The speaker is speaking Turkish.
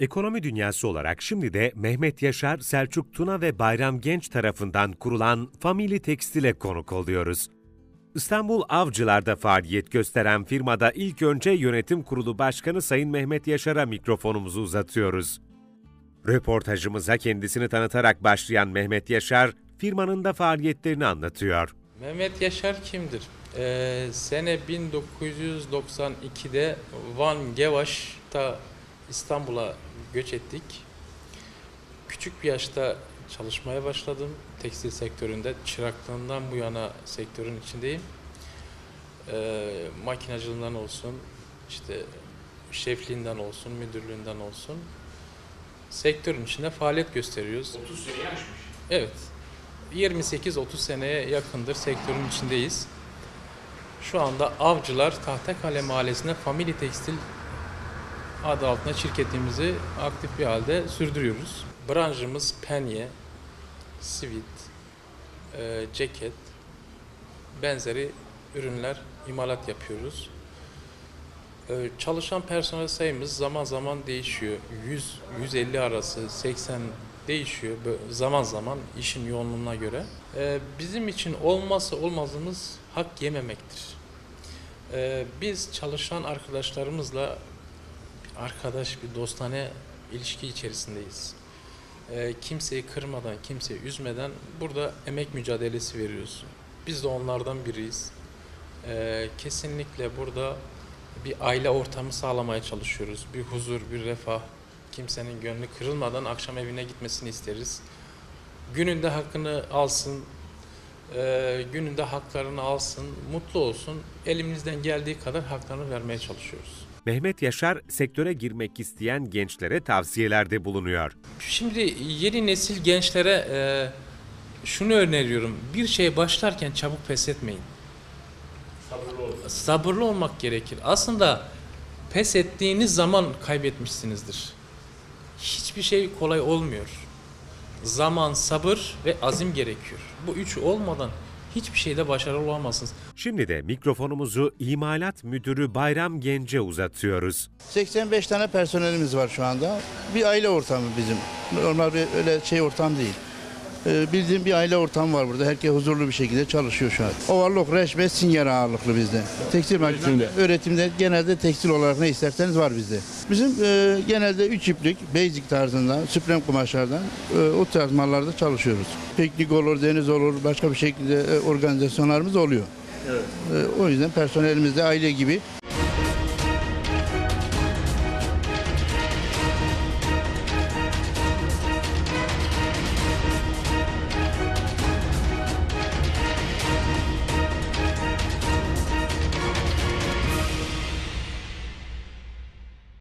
Ekonomi dünyası olarak şimdi de Mehmet Yaşar, Selçuk Tuna ve Bayram Genç tarafından kurulan Family Tekstil'e konuk oluyoruz. İstanbul Avcılar'da faaliyet gösteren firmada ilk önce yönetim kurulu başkanı Sayın Mehmet Yaşar'a mikrofonumuzu uzatıyoruz. Röportajımıza kendisini tanıtarak başlayan Mehmet Yaşar, firmanın da faaliyetlerini anlatıyor. Mehmet Yaşar kimdir? Ee, sene 1992'de Van Gevaş'ta İstanbul'a göç ettik. Küçük bir yaşta çalışmaya başladım. Tekstil sektöründe çıraklığından bu yana sektörün içindeyim. Ee, makinacılığından olsun, işte şefliğinden olsun, müdürlüğünden olsun. Sektörün içinde faaliyet gösteriyoruz. 30 seneyi aşmış. Evet. 28-30 seneye yakındır sektörün içindeyiz. Şu anda Avcılar Tahtakale Mahallesi'nde Family Tekstil adı altında şirketimizi aktif bir halde sürdürüyoruz. Branşımız penye, sivit, e, ceket, benzeri ürünler imalat yapıyoruz. E, çalışan personel sayımız zaman zaman değişiyor. 100-150 arası, 80 değişiyor zaman zaman işin yoğunluğuna göre. E, bizim için olmazsa olmazımız hak yememektir. E, biz çalışan arkadaşlarımızla arkadaş, bir dostane ilişki içerisindeyiz. E, kimseyi kırmadan, kimseyi üzmeden burada emek mücadelesi veriyoruz. Biz de onlardan biriyiz. E, kesinlikle burada bir aile ortamı sağlamaya çalışıyoruz. Bir huzur, bir refah. Kimsenin gönlü kırılmadan akşam evine gitmesini isteriz. Gününde hakkını alsın, e, gününde haklarını alsın, mutlu olsun. Elimizden geldiği kadar haklarını vermeye çalışıyoruz. Mehmet Yaşar, sektöre girmek isteyen gençlere tavsiyelerde bulunuyor. Şimdi yeni nesil gençlere e, şunu öneriyorum. Bir şeye başlarken çabuk pes etmeyin. Sabırlı olun. sabırlı olmak gerekir. Aslında pes ettiğiniz zaman kaybetmişsinizdir. Hiçbir şey kolay olmuyor. Zaman, sabır ve azim gerekiyor. Bu üç olmadan hiçbir şeyde başarılı olamazsınız. Şimdi de mikrofonumuzu İmalat Müdürü Bayram Genç'e uzatıyoruz. 85 tane personelimiz var şu anda. Bir aile ortamı bizim. Normal bir öyle şey ortam değil. Ee, bildiğim bir aile ortamı var burada. Herkes huzurlu bir şekilde çalışıyor şu an. Overlock, reş ve sinyer ağırlıklı bizde. Tekstil makinesinde. Üretimde genelde tekstil olarak ne isterseniz var bizde. Bizim e, genelde 3 iplik, basic tarzında, süprem kumaşlardan e, o tarz mallarda çalışıyoruz. Piknik olur, deniz olur, başka bir şekilde e, organizasyonlarımız oluyor. Evet. E, o yüzden personelimiz de aile gibi